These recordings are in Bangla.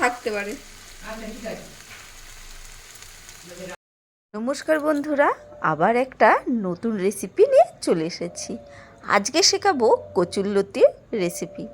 থাকতে পারে। নমস্কার বন্ধুরা, আবার একটা নতুন রেসিপি নিয়ে চলে এসেছি। আজকে শেখাবো কচুল্লতির রেসিপি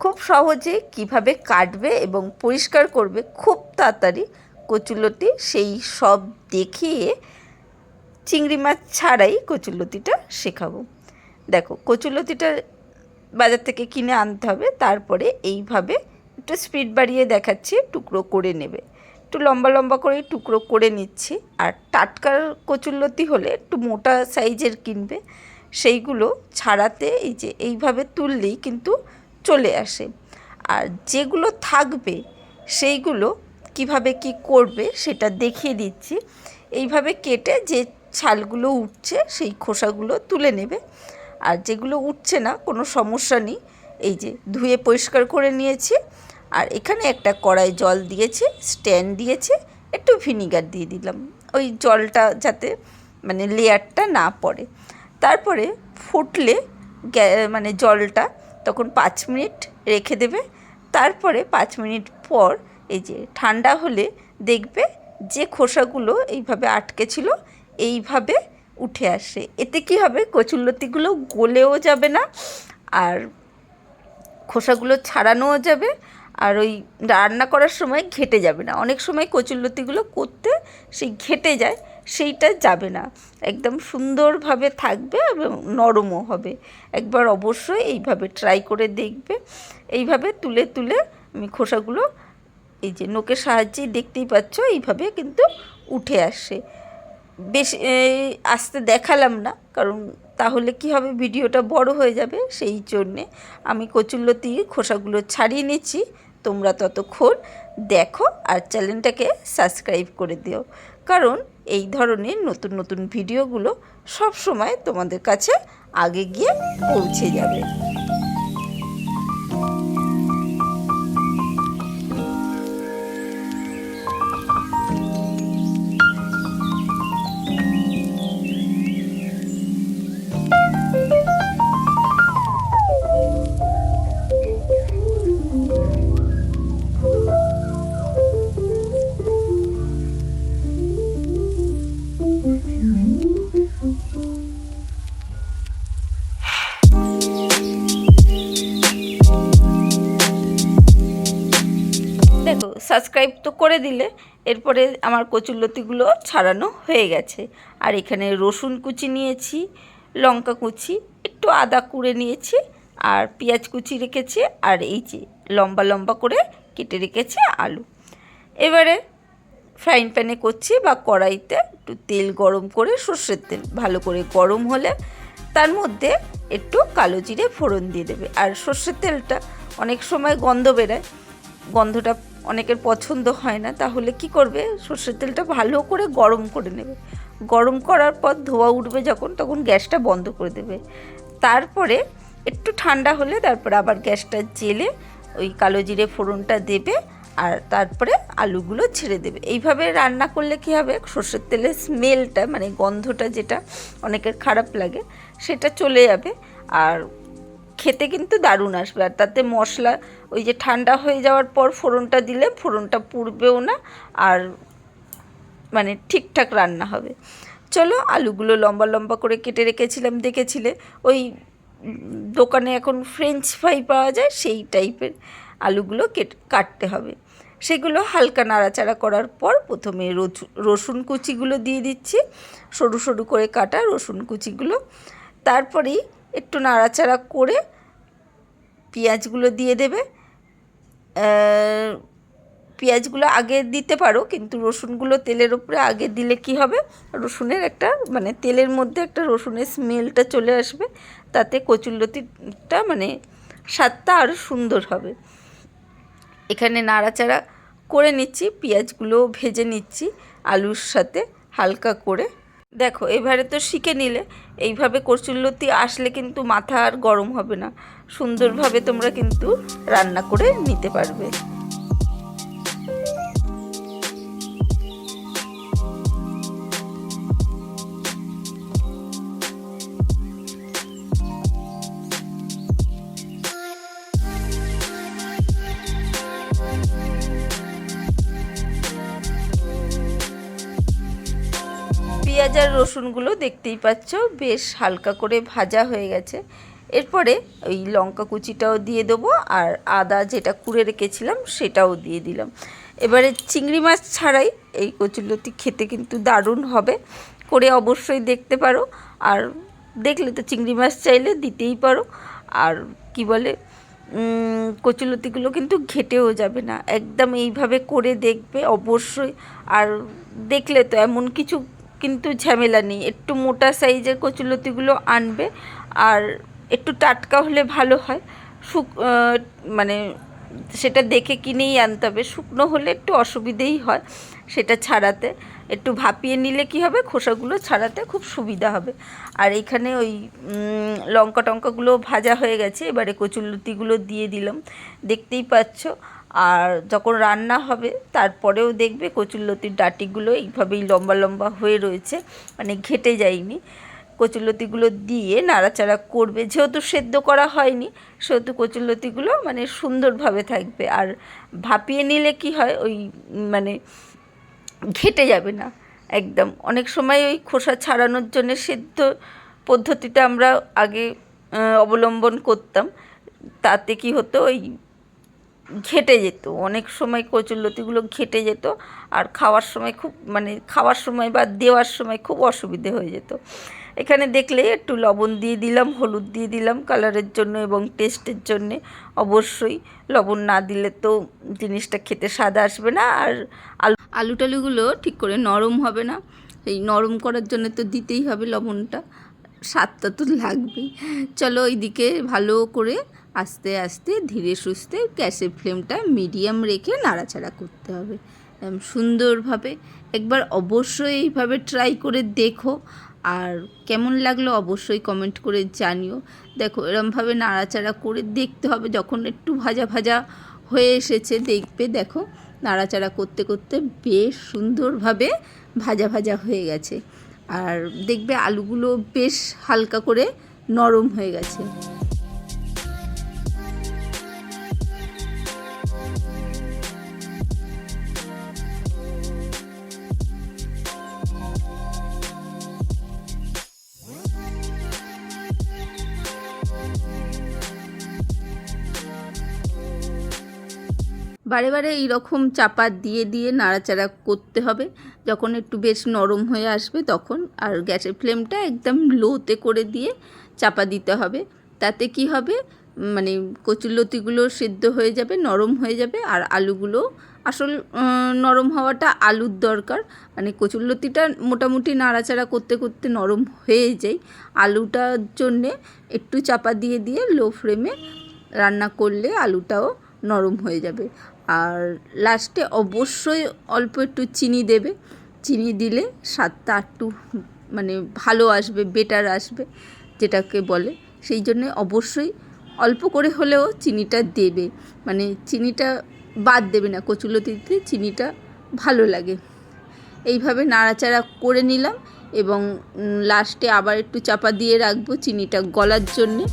খুব সহজে কীভাবে কাটবে এবং পরিষ্কার করবে খুব তাড়াতাড়ি কচুল্লতি সেই সব দেখিয়ে চিংড়ি মাছ ছাড়াই কচুল্লতিটা শেখাবো। দেখো কচুল্লতিটা বাজার থেকে কিনে আনতে হবে, তারপরে এইভাবে একটু স্পিড বাড়িয়ে দেখাচ্ছি, টুকরো করে নেবে। একটু লম্বা লম্বা করে টুকরো করে নিচ্ছি। আর টাটকার কচুরলতি হলে একটু মোটা সাইজের কিনবে। সেইগুলো ছাড়াতে এই যে এইভাবে তুললেই কিন্তু চলে আসে। আর যেগুলো থাকবে, সেইগুলো কীভাবে কি করবে সেটা দেখিয়ে দিচ্ছি। এইভাবে কেটে যে ছালগুলো উঠছে, সেই খোসাগুলো তুলে নেবে। আর যেগুলো উঠছে না, কোনো সমস্যা নেই। এই যে ধুয়ে পরিষ্কার করে নিয়েছি। আর এখানে একটা কড়াই জল দিয়েছে, স্ট্যান্ড দিয়েছে, একটু ভিনিগার দিয়ে দিলাম। ওই জলটা যাতে মানে লেয়ারটা না পড়ে। তারপরে ফুটলে মানে জলটা তখন পাঁচ মিনিট রেখে দেবে। তারপরে পাঁচ মিনিট পর এই যে ঠান্ডা হলে দেখবে যে খোসাগুলো এইভাবে আটকে ছিল, এইভাবে উঠে আসে। এতে কি হবে? কচুল্লতিগুলো গলেও যাবে না, আর খোসাগুলো ছাড়ানোও যাবে আর ওই রান্না করার সময় ঘেটে যাবে না। অনেক সময় কচুরলতিগুলো করতে সেই ঘেটে যায়, সেইটা যাবে না। একদম সুন্দরভাবে থাকবে এবং নরমও হবে। একবার অবশ্যই এইভাবে ট্রাই করে দেখবে। এইভাবে তুলে তুলে আমি খোসাগুলো এই যে নোকের সাহায্যেই দেখতেই পাচ্ছ, এইভাবে কিন্তু উঠে আসে। বেশ আস্তে দেখালাম না, কারণ তাহলে কি হবে, ভিডিওটা বড় হয়ে যাবে সেই জন্যে আমি কচুল্লতি খোসাগুলো ছাড়িয়ে নিচ্ছি। তোমরা ততক্ষণ দেখো আর চ্যানেলটাকে সাবস্ক্রাইব করে দিও। কারণ এই ধরনের নতুন নতুন ভিডিওগুলো সব সময় তোমাদের কাছে আগে গিয়ে পৌঁছে যাবে। সাবস্ক্রাইব তো করে দিলে, এরপরে আমার কচুরলতিগুলো ছাড়ানো হয়ে গেছে। আর এখানে রসুন কুচি নিয়েছি, লঙ্কা কুচি, একটু আদা কুড়ে নিয়েছি, আর পেঁয়াজ কুচি রেখেছি, আর এই যে লম্বা লম্বা করে কেটে রেখেছি আলু। এবারে ফ্রাইং প্যানে করছি বা কড়াইতে একটু তেল গরম করে সর্ষের তেল, ভালো করে গরম হলে তার মধ্যে একটু কালো জিরে ফোড়ন দিয়ে দেবে। আর সর্ষের তেলটা অনেক সময় গন্ধ বেরোয়, গন্ধটা অনেকের পছন্দ হয় না, তাহলে কি করবে? সর্ষের তেলটা ভালো করে গরম করে নেবে। গরম করার পর ধোয়া উঠবে যখন, তখন গ্যাসটা বন্ধ করে দেবে। তারপরে একটু ঠান্ডা হলে তারপরে আবার গ্যাসটা জেলে ওই কালো জিরে ফোড়নটা দেবে আর তারপরে আলুগুলো ছেড়ে দেবে। এইভাবে রান্না করলে কি হবে? সর্ষের তেলের স্মেলটা মানে গন্ধটা যেটা অনেকের খারাপ লাগে, সেটা চলে যাবে। আর খেতে কিন্তু দারুণ আসবে। আর তাতে মশলা, ওই যে ঠান্ডা হয়ে যাওয়ার পর ফোড়নটা দিলে ফোড়নটা পুড়বেও না আর মানে ঠিকঠাক রান্না হবে। চলো, আলুগুলো লম্বা লম্বা করে কেটে রেখেছিলাম, দেখেছিলে? ওই দোকানে এখন ফ্রেঞ্চ ফ্রাই পাওয়া যায়, সেই টাইপের আলুগুলো কেটে, কাটতে হবে। সেগুলো হালকা নাড়াচাড়া করার পর প্রথমে রসুন কুচিগুলো দিয়ে দিচ্ছি। সরু সরু করে কাটা রসুন কুচিগুলো। তারপরেই একটু নাড়াচাড়া করে পেঁয়াজগুলো দিয়ে দেবে। পেঁয়াজগুলো আগে দিতে পারো, কিন্তু রসুনগুলো তেলের উপরে আগে দিলে কি হবে? রসুনের একটা মানে তেলের মধ্যে একটা রসুনের স্মেলটা চলে আসবে, তাতে কচুরলতিটা মানে স্বাদটা আরও সুন্দর হবে। এখানে নাড়াচাড়া করে নিচ্ছি, পেঁয়াজগুলো ভেজে নিচ্ছি, আলুর সাথে হালকা করে। দেখো, এবারে তো শিখে নিলে। এইভাবে কচুরলতি আসলে কিন্তু মাথা আর গরম হবে না। সুন্দরভাবে তোমরা কিন্তু রান্না করে নিতে পারবে। পেঁয়াজ রসুনগুলো দেখতেই পাচ্ছ, বেশ হালকা করে ভাজা হয়ে গেছে। এরপরে ওই লঙ্কা কুচিটাও দিয়ে দেবো, আর আদা যেটা কুড়ে রেখেছিলাম সেটাও দিয়ে দিলাম। এবারে চিংড়ি মাছ ছাড়াই এই কচুলতি খেতে কিন্তু দারুণ হবে, করে অবশ্যই দেখতে পারো। আর দেখলে তো চিংড়ি মাছ চাইলে দিতেই পারো। আর কি বলে কচুলতিগুলো কিন্তু ঘেটেও যাবে না। একদম এইভাবে করে দেখবে অবশ্যই। আর দেখলে তো এমন কিছু কিন্তু ঝামেলা নেই। একটু মোটা সাইজের কচুলতিগুলো আনবে আর একটু টাটকা হলে ভালো হয়। শুক মানে সেটা দেখে কিনেই আনতে হবে। শুকনো হলে একটু অসুবিধেই হয় সেটা ছাড়াতে। একটু ভাপিয়ে নিলে কি হবে? খোসাগুলো ছাড়াতে খুব সুবিধা হবে। আর এখানে ওই লঙ্কা টঙ্কাগুলো ভাজা হয়ে গেছে। এবারে কচুরলতিগুলো দিয়ে দিলাম। দেখতেই পাচ্ছ আর যখন রান্না হবে, তারপরেও দেখবে কচুরলতির ডাটিগুলো এইভাবেই লম্বা লম্বা হয়ে রয়েছে মানে ঘেটে যায়নি। কচুরলতিগুলো দিয়ে নাড়াচাড়া করবে, যেহেতু সেদ্ধ করা হয়নি, সেহেতু কচুরলতিগুলো মানে সুন্দরভাবে থাকবে। আর ভাপিয়ে নিলে কি হয়, ওই মানে ঘেটে যাবে না একদম। অনেক সময় ওই খোসা ছাড়ানোর জন্য সেদ্ধ পদ্ধতিটা আমরা আগে অবলম্বন করতাম। তাতে কি হতো, ওই ঘেটে যেত। অনেক সময় কচুরলতিগুলো ঘেটে যেত আর খাওয়ার সময় খুব মানে খাওয়ার সময় বা দেওয়ার সময় খুব অসুবিধে হয়ে যেত। এখানে দেখলে একটু লবণ দিয়ে দিলাম, হলুদ দিয়ে দিলাম কালারের জন্য এবং টেস্টের জন্যে। অবশ্যই লবণ না দিলে তো জিনিসটা খেতে স্বাদ আসবে না আর আলু আলু টালুগুলো ঠিক করে নরম হবে না। এই নরম করার জন্য তো দিতেই হবে লবণটা। স্বাদটা তো লাগবেই। চলো ওইদিকে ভালো করে আস্তে আস্তে ধীরে সুস্থে গ্যাসের ফ্লেমটা মিডিয়াম রেখে নাড়াচাড়া করতে হবে। সুন্দরভাবে একবার অবশ্যই এইভাবে ট্রাই করে দেখো। আর কেমন লাগল অবশ্যই কমেন্ট করে জানিও। দেখো, এরমভাবে নাড়াচাড়া করে দেখতে হবে। যখন একটু ভাজা ভাজা হয়ে এসেছে, দেখবে দেখো, নাড়াচাড়া করতে করতে বেশ সুন্দরভাবে ভাজা ভাজা হয়ে গেছে। আর দেখবে আলুগুলো বেশ হালকা করে নরম হয়ে গেছে। বারে বারে এইরকম চাপা দিয়ে দিয়ে নাড়াচাড়া করতে হবে। যখন একটু বেশ নরম হয়ে আসবে তখন আর গ্যাসের ফ্লেমটা একদম লোতে করে দিয়ে চাপা দিতে হবে। তাতে কি হবে? মানে কচুরলতিগুলো সিদ্ধ হয়ে যাবে, নরম হয়ে যাবে আর আলুগুলো আসল নরম হওয়াটা আলুর দরকার। মানে কচুরলতিটা মোটামুটি নাড়াচাড়া করতে করতে নরম হয়ে যায়। আলুটার জন্যে একটু চাপা দিয়ে দিয়ে লো ফ্লেমে রান্না করলে আলুটাও নরম হয়ে যাবে। লাস্টে অবশ্যই অল্প একটু চিনি দেবে। চিনি দিলে স্বাদটা একটু মানে ভালো আসবে বেটার আসবে, যেটাকে বলে। সেই জন্যে অবশ্যই অল্প করে হলেও চিনিটা দেবে। মানে চিনিটা বাদ দেবে না কচুলতিতে চিনিটা ভালো লাগে। এইভাবে নাড়াচাড়া করে নিলাম এবং লাস্টে আবার একটু চাপা দিয়ে রাখব চিনিটা গলার জন্যে।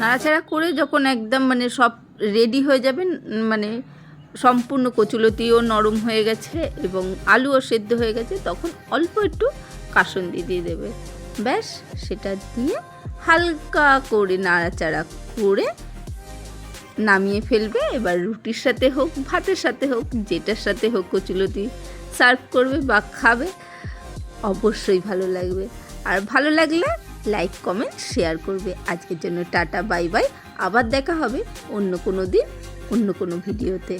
নাড়াচাড়া করে যখন একদম মানে সব রেডি হয়ে যাবে মানে সম্পূর্ণ কচুলতিও নরম হয়ে গেছে এবং আলুও সেদ্ধ হয়ে গেছে, তখন অল্প একটু কাসন্দি দিয়ে দেবে। ব্যাস, সেটা দিয়ে হালকা করে নাড়াচাড়া করে নামিয়ে ফেলবে। এবার রুটির সাথে হোক, ভাতের সাথে হোক, যেটার সাথে হোক কচুলতি সার্ভ করবে বা খাবে, অবশ্যই ভালো লাগবে। আর ভালো লাগলে লাইক কমেন্ট শেয়ার করবে। আজকের জন্য টাটা বাই বাই আবার দেখা হবে অন্য কোনো দিন, অন্য কোনো ভিডিওতে